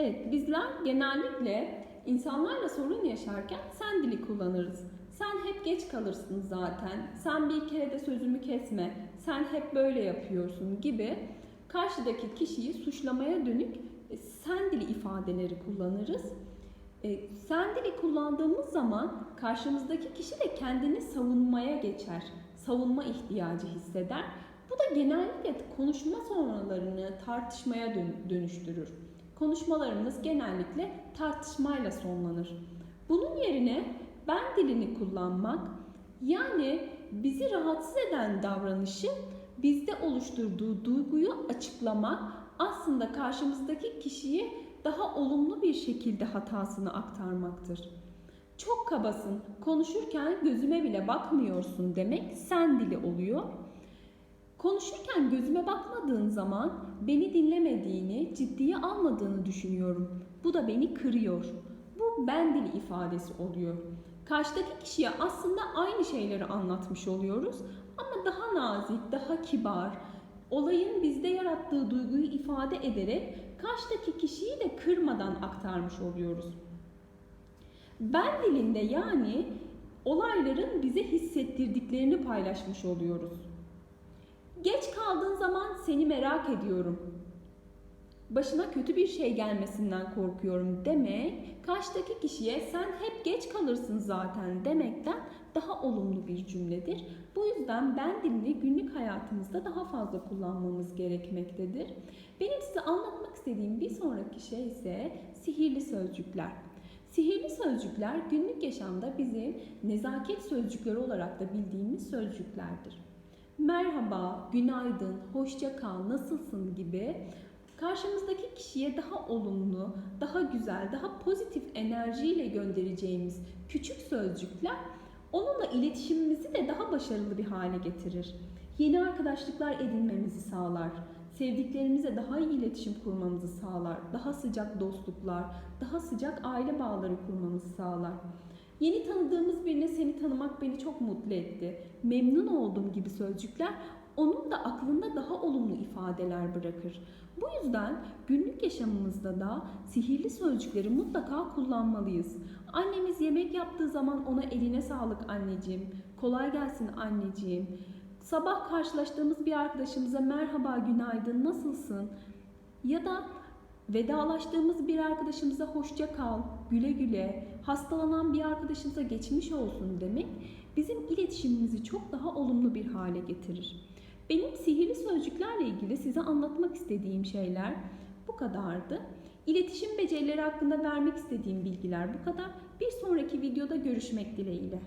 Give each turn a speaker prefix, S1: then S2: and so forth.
S1: Evet, bizler genellikle insanlarla sorun yaşarken sen dili kullanırız. Sen hep geç kalırsın zaten. Sen bir kere de sözümü kesme. Sen hep böyle yapıyorsun gibi karşıdaki kişiyi suçlamaya dönük e, sen dili ifadeleri kullanırız. E, sen dili kullandığımız zaman karşımızdaki kişi de kendini savunmaya geçer. Savunma ihtiyacı hisseder. Bu da genellikle konuşma sonralarını tartışmaya dön- dönüştürür. Konuşmalarımız genellikle tartışmayla sonlanır. Bunun yerine ben dilini kullanmak yani bizi rahatsız eden davranışı bizde oluşturduğu duyguyu açıklamak aslında karşımızdaki kişiye daha olumlu bir şekilde hatasını aktarmaktır. Çok kabasın, konuşurken gözüme bile bakmıyorsun demek sen dili oluyor. Konuşurken gözüme bakmadığın zaman beni dinlemediğini, ciddiye almadığını düşünüyorum. Bu da beni kırıyor. Bu ben dili ifadesi oluyor. Karşıdaki kişiye aslında aynı şeyleri anlatmış oluyoruz ama daha nazik, daha kibar, olayın bizde yarattığı duyguyu ifade ederek karşıdaki kişiyi de kırmadan aktarmış oluyoruz. Ben dilinde yani olayların bize hissettirdiklerini paylaşmış oluyoruz. Geç kaldığın zaman seni merak ediyorum. Başına kötü bir şey gelmesinden korkuyorum demek, karşıdaki kişiye sen hep geç kalırsın zaten demekten daha olumlu bir cümledir. Bu yüzden ben dilini günlük hayatımızda daha fazla kullanmamız gerekmektedir. Benim size anlatmak istediğim bir sonraki şey ise sihirli sözcükler. Sihirli sözcükler günlük yaşamda bizim nezaket sözcükleri olarak da bildiğimiz sözcüklerdir. Merhaba, günaydın, hoşça kal, nasılsın gibi karşımızdaki kişiye daha olumlu, daha güzel, daha pozitif enerjiyle göndereceğimiz küçük sözcükler onunla iletişimimizi de daha başarılı bir hale getirir. Yeni arkadaşlıklar edinmemizi sağlar. Sevdiklerimize daha iyi iletişim kurmamızı sağlar. Daha sıcak dostluklar, daha sıcak aile bağları kurmamızı sağlar. Yeni tanıdığımız birine seni tanımak beni çok mutlu etti. Memnun oldum gibi sözcükler onun da aklında daha olumlu ifadeler bırakır. Bu yüzden günlük yaşamımızda da sihirli sözcükleri mutlaka kullanmalıyız. Annemiz yemek yaptığı zaman ona eline sağlık anneciğim, kolay gelsin anneciğim. Sabah karşılaştığımız bir arkadaşımıza merhaba, günaydın, nasılsın? Ya da vedalaştığımız bir arkadaşımıza hoşça kal, güle güle, hastalanan bir arkadaşımıza geçmiş olsun demek bizim iletişimimizi çok daha olumlu bir hale getirir. Benim sihirli sözcüklerle ilgili size anlatmak istediğim şeyler bu kadardı. İletişim becerileri hakkında vermek istediğim bilgiler bu kadar. Bir sonraki videoda görüşmek dileğiyle.